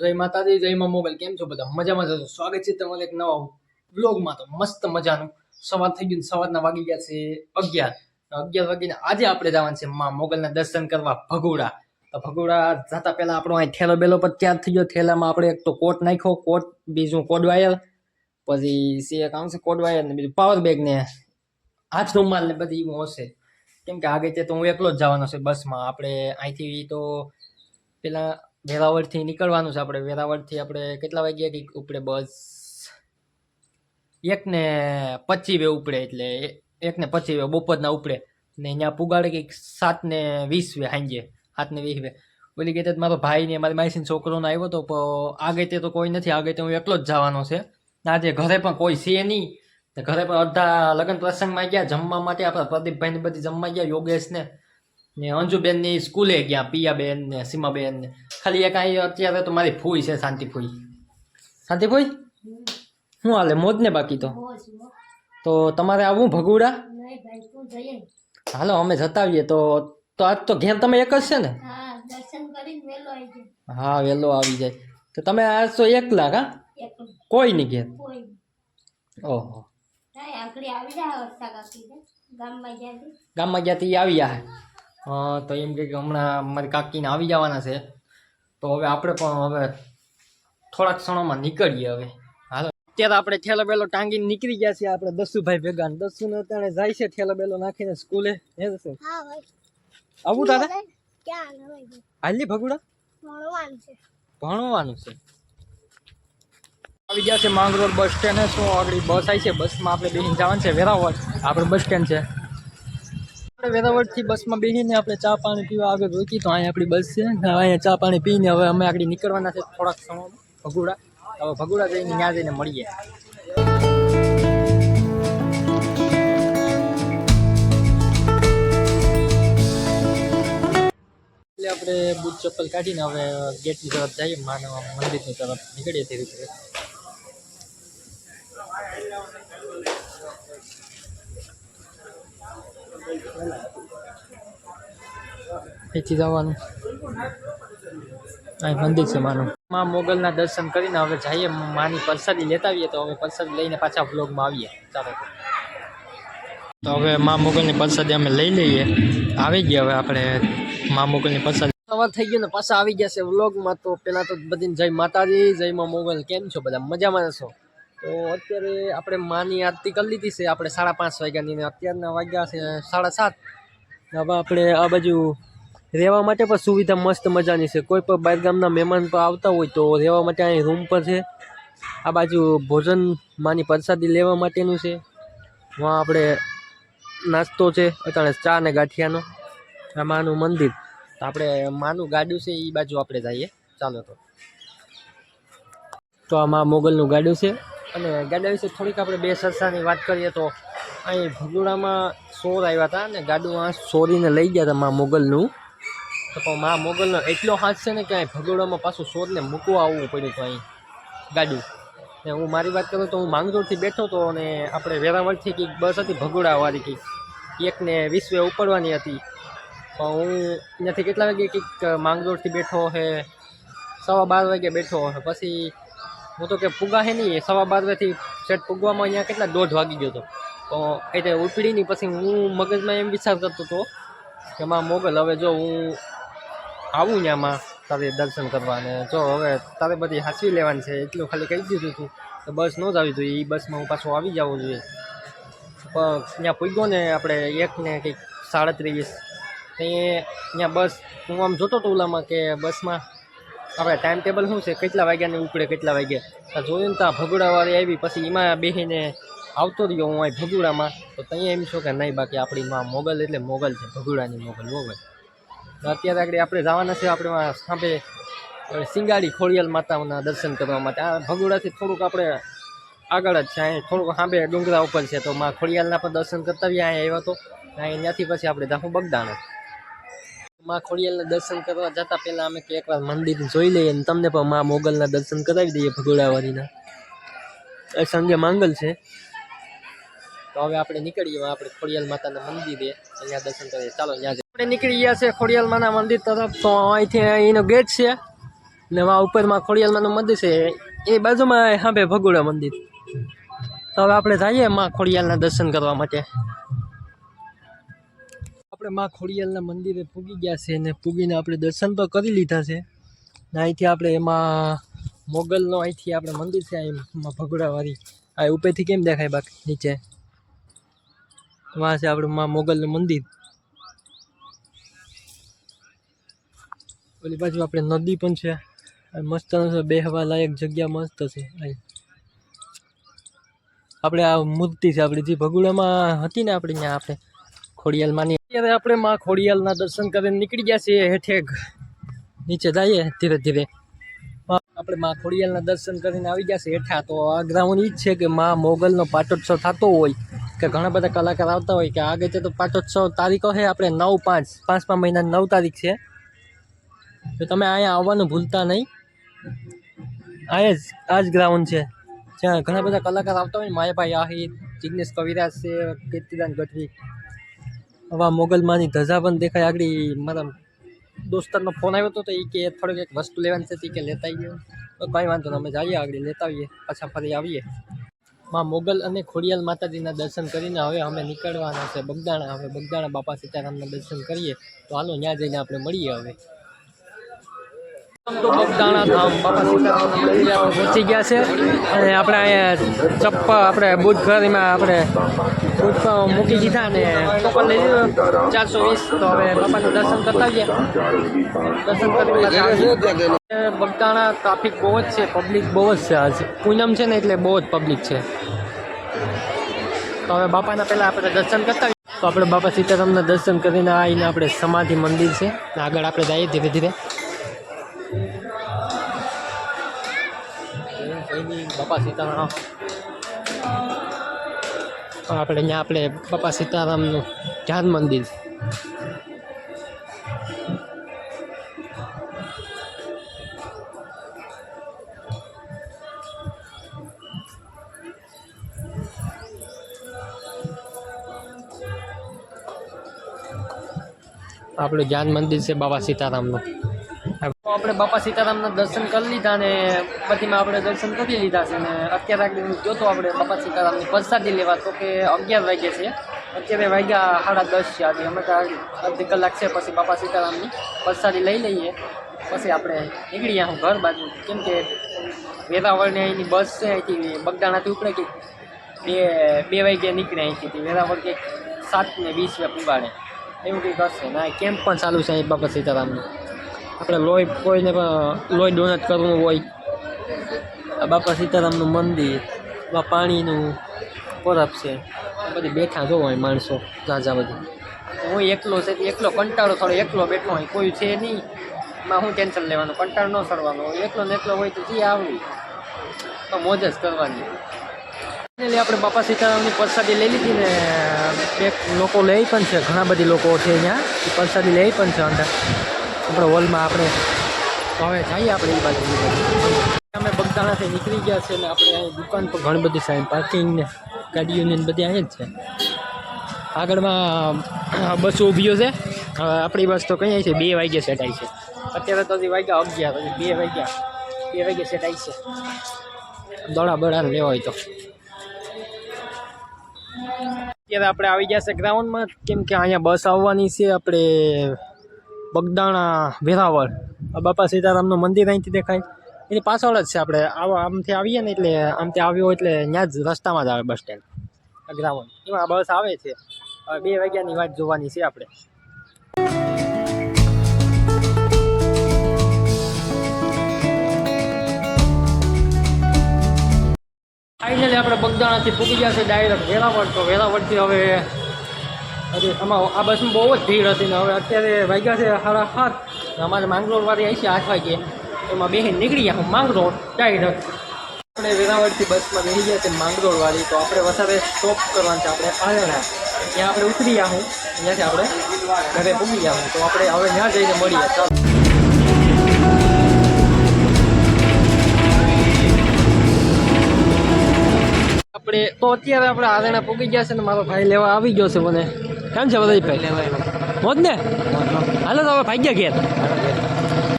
જય માતાજી, જય મા મોબાઈલ. કેમ છો બધા? મજામાં જશો સ્વાગત છે તમારે એક નવા વ્લોગમાં. તો મસ્ત મજાનું. સવાર થઈ ગયું સવારના વાગી ગયા છે અગિયાર. અગિયાર વાગીને આજે આપણે જવાનું છે માં મોગલના દર્શન કરવા ભગોડા. તો ભગોડા જતા પહેલાં આપણો અહીં ઠેલો બેલો પર તૈયાર થઈ ગયો. ઠેલામાં આપણે એક તો કોટ નાખ્યો, કોટ, બીજું કોડ વાયર, પછી સી એક આવશે કોડ વાયર ને બીજું પાવર બેગ ને હાથ રૂમાલ ને બધી હશે. કેમ કે આગળ તો હું એકલો જ જવાનો છે બસમાં. આપણે અહીંથી તો પેલા વેરાવળથી નીકળવાનું છે આપણે. વેરાવળથી આપણે કેટલા વાગ્યા કંઈક ઉપડે? બસ એક ને પચી વે ઉપડે એટલે એકને એક ને પચી વે બપોરના ઉપડે. ને અહીંયા પુગાડે કંઈક સાત ને વીસ વે સાંજે. સાત ને વીસ વે. ઓલી કહેતા મારો ભાઈ ને મારી માસીનો છોકરોને આવ્યો તો પણ આગળ તે તો કોઈ નથી આગળ હું એકલો જ જવાનો છે. આજે ઘરે પણ કોઈ છે નહીં. ઘરે પણ અડધા લગ્ન પ્રસંગમાં ગયા, જમવા માટે આપણા પ્રદીપભાઈ ને બધી જમવા ગયા યોગેશ ને અંજુબેનની સ્કૂલે ગયા પિયાબેન ને સીમાબેન ને. ખાલી એક અહીં અત્યારે તો મારી ફૂઈ છે શાંતિ ફૂઈ. શાંતિ ફૂઈ? શું હાલે મોજ ને બાકી તો? તો તમારે આવું ભગુડા? હાલો અમે જતા આવીએ તો તો આજ તો ઘેર તમે એક જ છે ને? હા જાય વહેલો આવી જાય. તો તમે આજ તો એકલા હા કોઈ નહીં ઘેર? ઓહો. જાય ગામમાં જ્યાંથી. ગામમાં ગયા આવી ગયા હા તો એમ કે હમણાં મારી કાકીને આવી જવાના છે. તો હવે આપણે પણ હવે થોડાક ક્ષણોમાં નીકળીએ હવે. હાલો. અત્યારે આપણે ઠેલો બેલો ટાંગીને નીકળી ગયા છીએ આપણે દસુભાઈ ભેગા દસુ ને અત્યારે જાય છે ઠેલો બેલો નાખીને સ્કૂલે. હે દસુ? આવું દાદા હાલી ભગુડા? ભણવાનું છે. ભણવાનું છે. આવી ગયા છે માંગરોળ બસ સ્ટેન્ડ. શું આગળ બસ આવી છે? બસમાં આપણે બેસીને જવાનું છે વેરાવળ. આપણે બસ સ્ટેન્ડ છે. આપણે વેરાવળથી બસમાં બેસીને આપણે ચા પાણી પીવા આગળ રોકી તો અહીંયા આપણી બસ છે. અહીંયા ચા પાણી પીને હવે અમે આગળ નીકળવાના છે થોડાક સમયમાં. ભગુડા. હવે ભગુડા જઈને ત્યાં જઈને મળીએ. એટલે આપણે બૂટ ચપ્પલ કાઢીને હવે ગેટની તરફ જઈએ, માનવ મંદિરની તરફ નીકળીએ ધીરે ધીરે. અહીંથી જવાનું. અહીં મંદિર છે માનું. માં મોગલના દર્શન કરીને હવે જઈએ, માની પ્રસાદી લેતા આવીએ તો હવે પ્રસાદી લઈને પાછા વ્લોગમાં આવીએ. ચાલો. તો હવે મા મોગલની પ્રસાદી અમે લઈ લઈએ. આવી ગયા હવે આપણે મા મોગલની પરસાદી. સવાર થઈ ગયો ને પાછા આવી ગયા છે વ્લોગમાં તો પેલા તો બધી જય માતાજી, જય મા મોગલ. કેમ છો બધા? મજામાં છો? તો અત્યારે આપણે માની આરતી કરી લીધી છે. આપણે સાડા પાંચ વાગ્યાની ને અત્યારના વાગ્યા છે સાડા સાત. હવે આપણે આ બાજુ રહેવા માટે પણ સુવિધા મસ્ત મજાની છે. કોઈ પણ બહારગામના મહેમાન પણ આવતા હોય તો રહેવા માટે અહીં રૂમ પર છે. આ બાજુ ભોજન માની પ્રસાદી લેવા માટેનું છે. વहाँ આપણે નાસ્તો છે, અત્યારે ચા ને ગાંઠિયાનો. આ માનું મંદિર. તો આપણે માનું ગાડું છે એ બાજુ આપણે જઈએ. ચાલો તો. તો આમાં મોગલનું ગાડું છે. અને ગાડા વિશે થોડીક આપણે બે સરસાની વાત કરીએ તો અહીં ભગોડામાં સોર આવ્યા હતા અને ગાડું આ સોરીને લઈ ગયા હતા મા મોગલનું. તો પણ મા મોગલનો એટલો હાથ છે ને કે અહીં ભગોડામાં પાછું સોરને મૂકવા આવવું પડ્યું હતું અહીં ગાડું. ને હું મારી વાત કરું તો હું માંગરોળથી બેઠો હતો અને આપણે વેરાવળથી કંઈક બસ હતી ભગોડાવાળી કંઈક. એકને વીસવે ઉપડવાની હતી. પણ હું અહીંયાથી કેટલા વાગે કંઈક માંગરોળથી બેઠો હે? સવા બાર વાગે બેઠો પછી હું તો કે ફુગા હે નહીં સવા બાર વાગેથી સેટ પુગવામાં અહીંયા કેટલા દોઢ વાગી ગયો હતો. તો એ ઉપડી નહીં પછી હું મગજમાં એમ વિચાર કરતો હતો કે માં મોગલ, હવે જો હું આવું ત્યાંમાં તારે દર્શન કરવા અને જો હવે તારે બધી હાંસવી લેવાની છે, એટલું ખાલી કહી દીધું હતું તો બસ ન જ આવી જોઈએ એ બસમાં હું પાછો આવી જવું જોઈએ પણ ત્યાં પૂગ્યો ને આપણે એક ને કંઈક સાડત્રીસ. ત્યાં બસ, હું આમ જોતો હતો ઓલામાં કે બસમાં આપણે ટાઈમ ટેબલ શું છે? કેટલા વાગ્યાની ઉપડે, કેટલા વાગ્યા? જોયું ને ત્યાં ભગુડાવાળી આવી, પછી એમાં બેસીને આવતો રહ્યો હું અહીં ભગુડામાં. તો ત્યાં એમ છો કે નહીં, બાકી આપણી માં મોગલ એટલે મોગલ છે, ભગુડાની મોગલ તો અત્યારે આગળ આપણે જવાના છે, આપણે સાંભે સિંગાડી ખોડિયાલ માતાના દર્શન કરવા માટે. આ ભગુડાથી થોડુંક આપણે આગળ જ છે, અહીં થોડુંક સાંભે ડુંગરા ઉપર છે, તો માં ખોડિયાલના પણ દર્શન કરતા આવ્યા અહીં આવ્યો તો. અહીં ત્યાંથી પછી આપણે દાખું બગદાણા. માં ખોડિયાલના દર્શન કરવા જતા પહેલાં અમે કે એકવાર મંદિર જોઈ લઈએ અને તમને પણ માં મોગલના દર્શન કરાવી દઈએ ભગોડાવાળીના. એ સંગે માંગલ છે. તો હવે આપણે નીકળીએ આપણે ખોડિયાલ માતાના મંદિરે અહીંયા દર્શન કરીએ. ચાલો, ત્યાં આપણે નીકળી ગયા છે ખોડિયાલ માના મંદિર તરફ. તો અહીંથી અહીંનો ગેટ છે. ને વા ઉપરમાં ખોડિયાલમાંનું મંદિર છે. એ બાજુમાં હાંભે ભગોડા મંદિર. તો હવે આપણે જઈએ માં ખોડિયાલના દર્શન કરવા માટે. આપણે માં ખોડિયાલના મંદિરે પૂગી ગયા છે અને પૂગીને આપણે દર્શન તો કરી લીધા છે. ને અહીંથી આપણે એમાં મોગલનો અહીંથી આપણે મંદિર છે એમાં ભગોડાવાળી. આ ઉપરથી કેમ દેખાય બાકી? નીચે. વાં છે આપણું માં મોગલનું મંદિર. ઓલી બાજુ આપણે નદી પણ છે. મસ્ત બેહવા લાયક જગ્યા મસ્ત છે આપણે આ મૂર્તિ છે આપણી, જે ભગુડામાં હતી ને આપણે ત્યાં આપણે. ખોડિયાલમાંની. અત્યારે આપણે માં ખોડિયાલના દર્શન કરીને નીકળી ગયા છીએ હેઠે નીચે જઈએ ધીરે ધીરે. આપણે માં ખોડિયાલના દર્શન કરીને આવી ગયા છીએ હેઠા. તો આ ગ્રાઉન્ડ ઈ જ છે કે માં મોગલનો પાટોત્સવ થતો હોય, કે ઘણા બધા કલાકાર આવતા હોય, કે આગળ છે તો પાટોત્સવ તારીખો છે આપણે નવ પાંચ. પાંચમા મહિના નવ તારીખ છે. તો તમે અહીંયા આવવાનું ભૂલતા નહીં. અહીંયા જ, આ જ ગ્રાઉન્ડ છે. જ્યાં ઘણા બધા કલાકાર આવતા હોય માયાભાઈ આહિર જિજ્ઞેશ કવિરાજ છે, કીર્તિદાન ગઢવી હવા મોગલમાંની ધજા પણ દેખાય. આગળ મારા દોસ્તારનો ફોન આવ્યો હતો તો એ કે થોડીક એક વસ્તુ લેવાની છે કે લેતા આવીએ. તો કંઈ વાંધો નહીં અમે જઈએ આગળ લેતા આવીએ પાછા ફરી આવીએ. માં મોગલ અને ખોડિયાલ માતાજીના દર્શન કરીને હવે અમે નીકળવાના છે બગદાણા. હવે બગદાણા બાપા સીતારામના દર્શન કરીએ. તો હાલો ત્યાં જઈને આપણે મળીએ હવે. તો બગદાણા પહોંચી ગયા છે. અને આપણે અહીંયા ચપ્પા આપણે બુધ ઘરમાં આપણે બુધ મૂકી દીધા ને ટોકન લઈ લીધું. ચારસો વીસ. તો હવે બાપાનું દર્શન કરતા ગયા દર્શન કરી બગદાણા ટ્રાફિક બહુ જ છે પબ્લિક બહુ જ છે આજ. પૂનમ છે ને એટલે બહુ જ પબ્લિક છે. તો હવે બાપાના પહેલાં આપણે દર્શન કરતા. તો આપણે બાપા સીતારામના દર્શન કરીને આવીને આપણે સમાધિ મંદિર છે. આગળ આપણે જઈએ ધીરે ધીરે. બાપા સીતારામ. આપણે અહીંયા આપણે બાપા સીતારામનું ધ્યાન મંદિર. આપણું ધ્યાન મંદિર છે બાબા સીતારામનું. આપણે બાપા સીતારામના દર્શન કરી લીધા ને પછીમાં આપણે દર્શન કરી લીધા છે ને અત્યારે આગળ હું જોતો આપણે બાપા સીતારામની પ્રસાદી લેવા તો કે અગિયાર વાગે છે. અત્યારે વાગ્યા સાડા દસ છે આજે. અમે તો અડધી કલાક છે પછી બાપા સીતારામની પ્રસાદી લઈ લઈએ. પછી આપણે નીકળીએ હું ઘર બાજુ. કેમ કે વેરાવળને અહીંની બસ છે, અહીંથી બગદાણાથી ઉપડે કે બે બે વાગે નીકળે અહીંથી. વેરાવળ કંઈક સાત ને વીસ પુગાડે એવું કંઈક હશે. ના, કેમ્પ પણ ચાલુ છે અહીં બાપા સીતારામનું. આપણે લોહી કોઈને પણ લોહી ડોનેટ કરવું હોય. આ બાપા સીતારામનું મંદિર એમાં પાણીનું પરબ છે. બધી બેઠા જોવો હોય માણસો ઝાઝા બધી. હું એકલો છે, એકલો કંટાળો થોડો એકલો બેઠો હોય, કોઈ છે નહીં. એમાં હું ટેન્શન લેવાનું, કંટાળો ન સરવાનો એકલો ને એકલો હોય તો જે આવડું. તો મોજ જ કરવાની. ફાઇનલી આપણે બાપા સીતારામની પ્રસાદી લઈ લીધી ને, બે લોકો લઈ પણ છે, ઘણા બધી લોકો છે અહીંયા. પરસાદી પ્રસાદી લે પણ છે અંદર. આપણે હોલમાં આપણે તો હવે જઈએ આપણે એ બાજુ અમે બગદાણાથી નીકળી ગયા છે ને આપણે અહીં દુકાન પર ઘણી બધી સાઈડ પાર્કિંગ ને ગાડીઓની બધી અહીં જ છે. આગળમાં બસો ઊભીઓ છે. આપણી બસ તો કઈ છે? બે વાગ્યા સેટ આવી છે. અત્યારે તો વાગ્યા અગિયાર પછી બે વાગ્યા બે વાગ્યા સેટ આવી છે. દોડા બળા લેવા હોય તો. અત્યારે આપણે આવી ગયા છે ગ્રાઉન્ડમાં કેમ કે અહીંયા બસ આવવાની છે, આપણે બગદાણા, વેરાવળ. બાપા સીતારામનું મંદિર અહીંથી દેખાય. એની પાછળ જ છે આપણે. આવા આમથી આવીએ ને એટલે આમથી આવ્યો એટલે ત્યાં જ રસ્તામાં જ આવે બસ સ્ટેન્ડ. ગ્રાઉન્ડ. એમાં બસ આવે છે. હવે બે વાગ્યાની વાત જોવાની છે આપણે. ફાઇનલી આપણે બગદાણાથી પૂકી ગયા છે ડાયરેક્ટ વેરાવળ. તો વેરાવળથી હવે હજી આમાં આ બસમાં બહુ જ ભીડ હતી ને હવે અત્યારે વાગ્યા છે સાડા સાત. અમારે માંગરોળવાળી આવી છે આઠ વાગે. એમાં બેહીને નીકળી ગયા માંગરોળ, ડાયરેક્ટ. આપણે વેરાવળથી બસમાં બેસી ગયા છે માંગરોળવાળી, તો આપણે વધારે સ્ટોપ કરવાનું છે. આપણે પાલણા ત્યાં આપણે ઉતરી હું. ત્યાંથી આપણે ઘરે પૂગી ગયા તો આપણે હવે ત્યાં જઈને મળીએ. ચાલો. આપણે તો અત્યારે આપણે આરણા પૂગી ગયા છે ને મારો ભાઈ લેવા આવી ગયો છે મને. કેમ છે બધા મોજ ને હાલો તો હવે ભાગ્યા ઘેર.